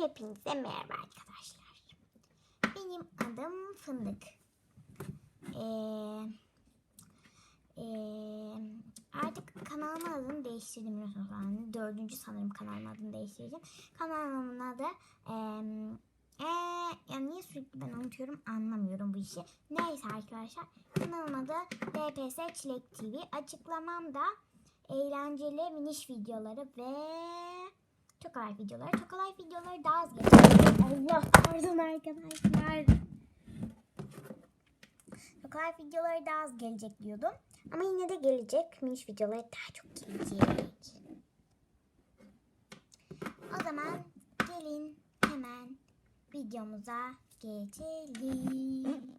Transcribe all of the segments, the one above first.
Hepinize merhaba arkadaşlar. Benim adım Fındık. Ee, ee, artık kanalımın adını değiştirdim. Yani dördüncü sanırım kanalımın adını değiştireceğim. Kanalımın adı ee, ee, ya niye sürekli ben unutuyorum anlamıyorum bu işi. Neyse arkadaşlar kanalımın adı DPS Çilek TV. Açıklamamda eğlenceli miniş videoları ve çok kolay videoları. Çok kolay videoları daha az gelecek. Allah pardon arkadaşlar. Çok kolay videoları daha az gelecek diyordum. Ama yine de gelecek. Miniş videoları daha çok gelecek. O zaman gelin hemen videomuza geçelim.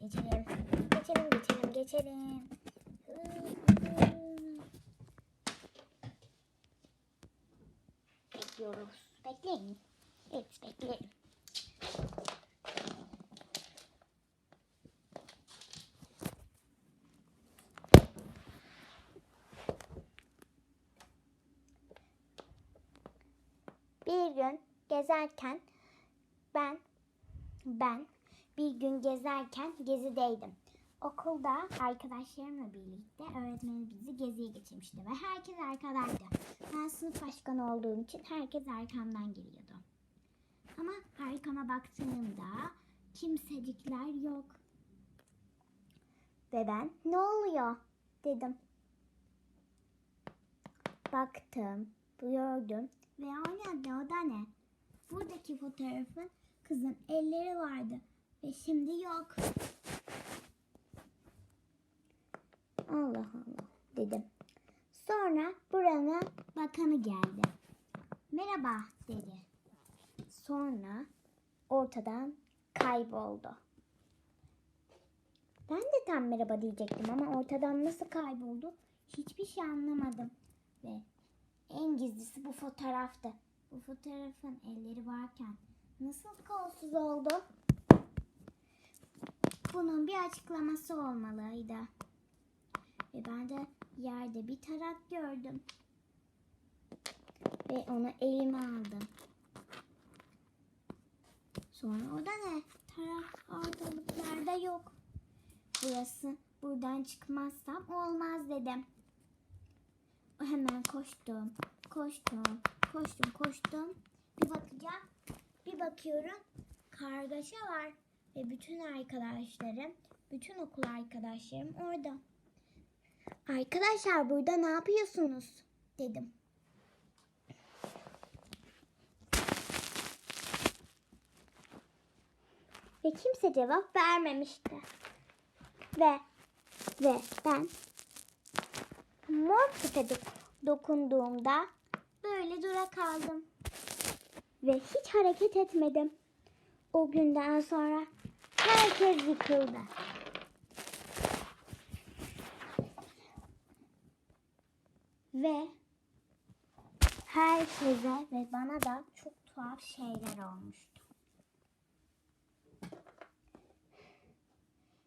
Geçelim. Geçelim, geçelim, geçelim. Bekliyoruz. Bekleyin. Evet, bekleyin. Bir gün gezerken ben ben bir gün gezerken gezideydim. Okulda arkadaşlarımla birlikte öğretmenimiz bizi geziye geçirmişti ve herkes arkadaydı. Ben sınıf başkanı olduğum için herkes arkamdan geliyordu. Ama arkama baktığımda kimsecikler yok. Ve ben ne oluyor dedim. Baktım, gördüm ve o ne o da ne? Buradaki fotoğrafın kızın elleri vardı ve şimdi yok. Allah Allah dedim. Sonra buranın bakanı geldi. Merhaba dedi. Sonra ortadan kayboldu. Ben de tam merhaba diyecektim ama ortadan nasıl kayboldu hiçbir şey anlamadım. Ve en gizlisi bu fotoğraftı. Bu fotoğrafın elleri varken nasıl kolsuz oldu? Bunun bir açıklaması olmalıydı. Ve ben de yerde bir tarak gördüm. Ve onu elime aldım. Sonra o da ne? Tarak ortalıklarda yok. Burası buradan çıkmazsam olmaz dedim. Hemen koştum. Koştum. Koştum koştum. Bir bakacağım. Bir bakıyorum. Kargaşa var. Ve bütün arkadaşlarım, bütün okul arkadaşlarım orada. Arkadaşlar burada ne yapıyorsunuz? dedim. Ve kimse cevap vermemişti. Ve ve ben mor küpe dok- dokunduğumda böyle dura kaldım. Ve hiç hareket etmedim. O günden sonra herkes yıkıldı. Ve herkese ve bana da çok tuhaf şeyler olmuştu.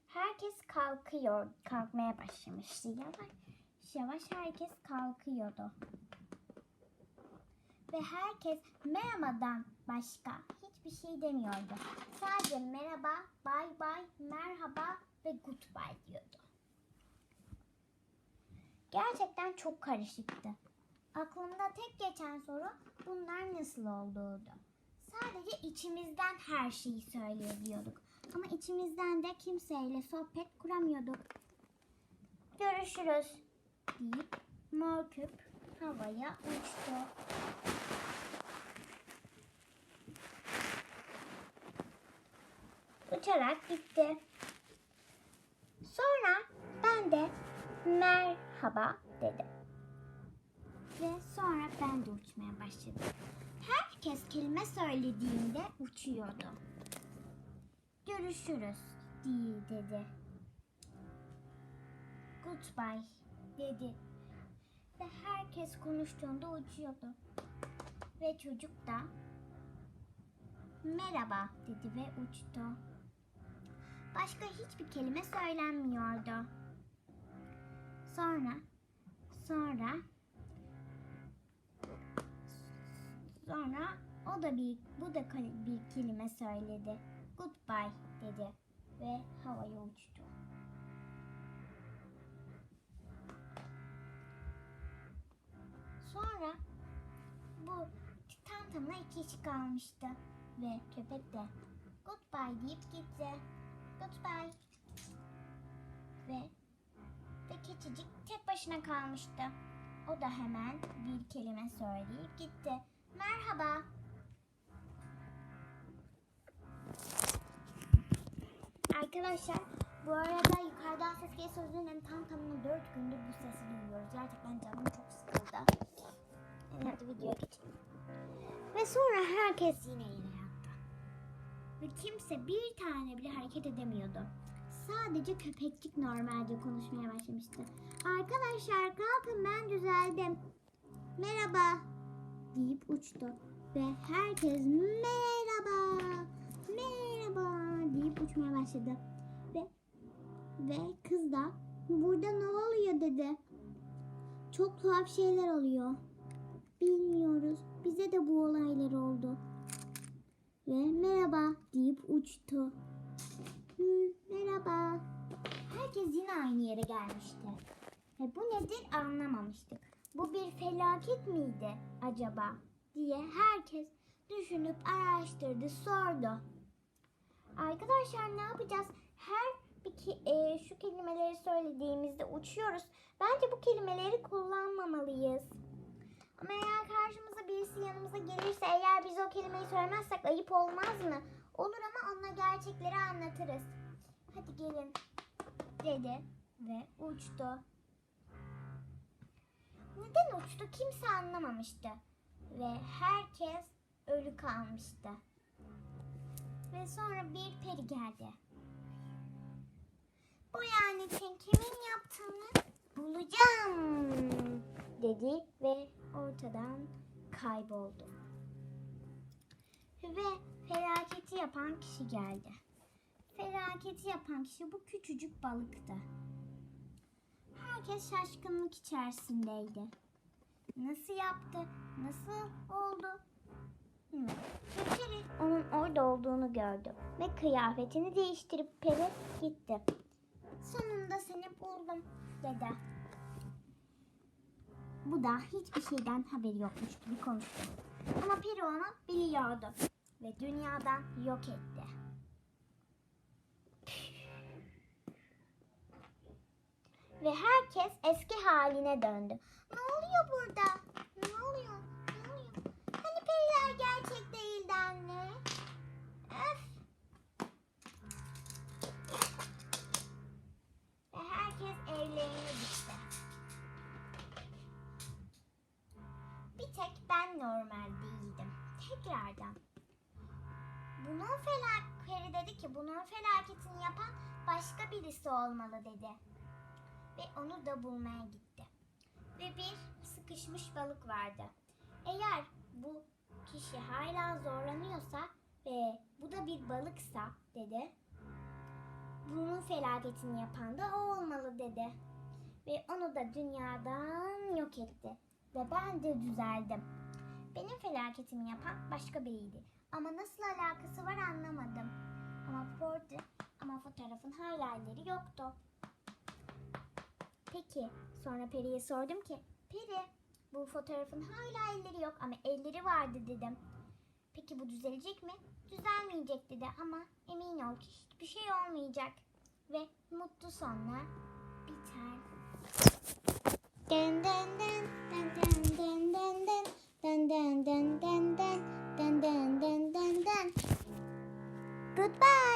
Herkes kalkıyor, kalkmaya başlamıştı. Yavaş yavaş herkes kalkıyordu. Ve herkes merhabadan başka hiçbir şey demiyordu. Sadece merhaba, bay bay, merhaba ve goodbye diyordu. Gerçekten çok karışıktı. Aklımda tek geçen soru bunlar nasıl olduğuydu. Sadece içimizden her şeyi söyleyebiliyorduk. Ama içimizden de kimseyle sohbet kuramıyorduk. Görüşürüz deyip mor küp havaya uçtu. Uçarak gitti. Sonra ben de merhaba dedim. Ve sonra ben de uçmaya başladım. Herkes kelime söylediğinde uçuyordu. Görüşürüz diye dedi. Goodbye dedi. Ve herkes konuştuğunda uçuyordu. Ve çocuk da merhaba dedi ve uçtu. Başka hiçbir kelime söylenmiyordu. Sonra sonra sonra O da bir, bu da bir kelime söyledi. Goodbye dedi ve havaya uçtu. Sonra bu tam tamına iki kişi kalmıştı ve köpek de goodbye deyip gitti. Goodbye. Ve ve keçicik tek başına kalmıştı. O da hemen bir kelime söyleyip gitti. Merhaba. Arkadaşlar bu arada yukarıdan ses geliyor sözünün tam tamına 4 gündür bu sesi duyuyoruz. Gerçekten canım çok sıkıldı. Hadi videoya geçelim. Ve sonra herkes yine yine yattı. Ve kimse bir tane bile hareket edemiyordu. Sadece köpekçik normalce konuşmaya başlamıştı. Arkadaşlar kalkın ben düzeldim. Merhaba deyip uçtu. Ve herkes merhaba, merhaba deyip uçmaya başladı. Ve ve kız da burada ne oluyor dedi. Çok tuhaf şeyler oluyor. Bilmiyoruz. Bize de bu olaylar oldu. Ve merhaba deyip uçtu. Merhaba. Herkes yine aynı yere gelmişti. Ve bu nedir anlamamıştık. Bu bir felaket miydi acaba diye herkes düşünüp araştırdı, sordu. Arkadaşlar ne yapacağız? Her bir ki- e, şu kelimeleri söylediğimizde uçuyoruz. Bence bu kelimeleri kullanmamalıyız. Kelimeyi söylemezsek ayıp olmaz mı? Olur ama ona gerçekleri anlatırız. Hadi gelin dedi ve uçtu. Neden uçtu kimse anlamamıştı. Ve herkes ölü kalmıştı. Ve sonra bir peri geldi. Bu lanetin kimin yaptığını bulacağım dedi ve ortadan kayboldu. Ve felaketi yapan kişi geldi. Felaketi yapan kişi bu küçücük balıktı. Herkes şaşkınlık içerisindeydi. Nasıl yaptı? Nasıl oldu? Peri onun orada olduğunu gördü ve kıyafetini değiştirip Peri gitti. Sonunda seni buldum dedi. Bu da hiçbir şeyden haberi yokmuş gibi konuştu. Ama Peri onu biliyordu ve dünyadan yok etti. Ve herkes eski haline döndü. Ne oluyor burada? Ne oluyor? Ne oluyor? Hani periler gerçek değildi anne? Öf. Ve herkes evlerine gitti. Bir tek ben normal değildim. Tekrardan. Bunun felak peri dedi ki bunun felaketini yapan başka birisi olmalı dedi. Ve onu da bulmaya gitti. Ve bir sıkışmış balık vardı. Eğer bu kişi hala zorlanıyorsa ve bu da bir balıksa dedi. Bunun felaketini yapan da o olmalı dedi. Ve onu da dünyadan yok etti. Ve ben de düzeldim. Benim felaketimi yapan başka biriydi. Ama nasıl alakası var anlamadım. Ama portre, ama fotoğrafın hala elleri yoktu. Peki sonra Peri'ye sordum ki Peri bu fotoğrafın hala elleri yok ama elleri vardı dedim. Peki bu düzelecek mi? Düzelmeyecek dedi ama emin ol ki hiçbir şey olmayacak. Ve mutlu sonla biter. Den den den den den den den den den den den den den den den den den Goodbye.